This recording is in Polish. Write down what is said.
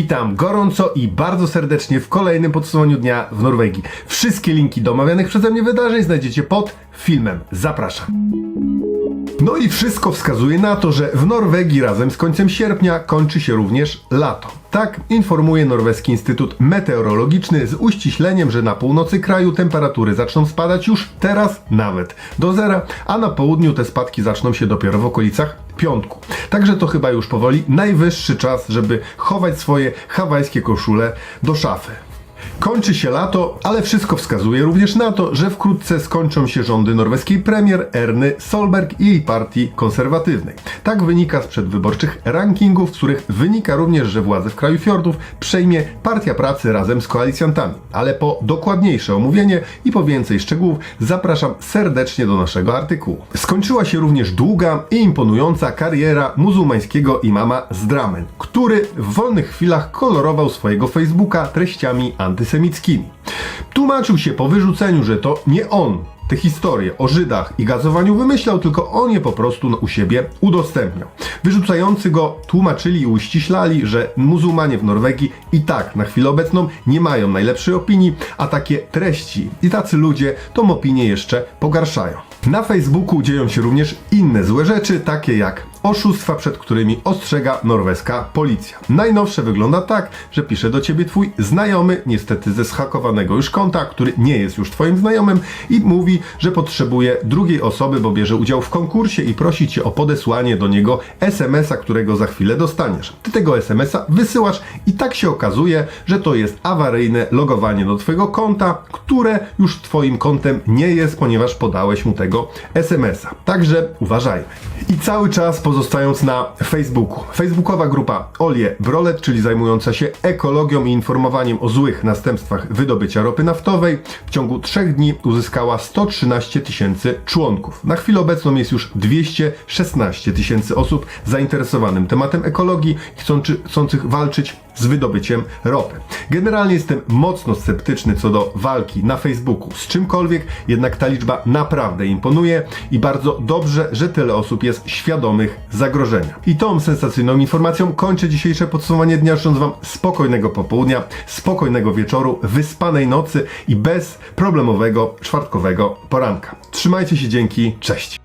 Witam gorąco i bardzo serdecznie w kolejnym podsumowaniu dnia w Norwegii. Wszystkie linki do omawianych przeze mnie wydarzeń znajdziecie pod filmem. Zapraszam. No i wszystko wskazuje na to, że w Norwegii razem z końcem sierpnia kończy się również lato. Tak informuje Norweski Instytut Meteorologiczny z uściśleniem, że na północy kraju temperatury zaczną spadać już teraz nawet do zera, a na południu te spadki zaczną się dopiero w okolicach piątku. Także to chyba już powoli najwyższy czas, żeby chować swoje hawajskie koszule do szafy. Kończy się lato, ale wszystko wskazuje również na to, że wkrótce skończą się rządy norweskiej premier Erny Solberg i jej partii konserwatywnej. Tak wynika z przedwyborczych rankingów, z których wynika również, że władzę w kraju fiordów przejmie Partia Pracy razem z koalicjantami. Ale po dokładniejsze omówienie i po więcej szczegółów zapraszam serdecznie do naszego artykułu. Skończyła się również długa i imponująca kariera muzułmańskiego imama z Dramen, który w wolnych chwilach kolorował swojego Facebooka treściami antysemickimi. Tłumaczył się po wyrzuceniu, że to nie on te historie o Żydach i gazowaniu wymyślał, tylko on je po prostu u siebie udostępniał. Wyrzucający go tłumaczyli i uściślali, że muzułmanie w Norwegii i tak na chwilę obecną nie mają najlepszej opinii, a takie treści i tacy ludzie tą opinię jeszcze pogarszają. Na Facebooku dzieją się również inne złe rzeczy, takie jak oszustwa, przed którymi ostrzega norweska policja. Najnowsze wygląda tak, że pisze do ciebie twój znajomy, niestety ze schakowanego już konta, który nie jest już twoim znajomym i mówi, że potrzebuje drugiej osoby, bo bierze udział w konkursie i prosi cię o podesłanie do niego SMS-a, którego za chwilę dostaniesz. Ty tego SMS-a wysyłasz i tak się okazuje, że to jest awaryjne logowanie do twojego konta, które już twoim kontem nie jest, ponieważ podałeś mu tego SMS-a. Także uważajmy. I cały czas pozostając na Facebooku. Facebookowa grupa Olie Brolet, czyli zajmująca się ekologią i informowaniem o złych następstwach wydobycia ropy naftowej, w ciągu trzech dni uzyskała 113 tysięcy członków. Na chwilę obecną jest już 216 tysięcy osób zainteresowanym tematem ekologii chcący, chcących walczyć z wydobyciem ropy. Generalnie jestem mocno sceptyczny co do walki na Facebooku z czymkolwiek, jednak ta liczba naprawdę imponuje i bardzo dobrze, że tyle osób jest świadomych zagrożenia. I tą sensacyjną informacją kończę dzisiejsze podsumowanie dnia, życząc Wam spokojnego popołudnia, spokojnego wieczoru, wyspanej nocy i bez problemowego czwartkowego poranka. Trzymajcie się, dzięki, cześć!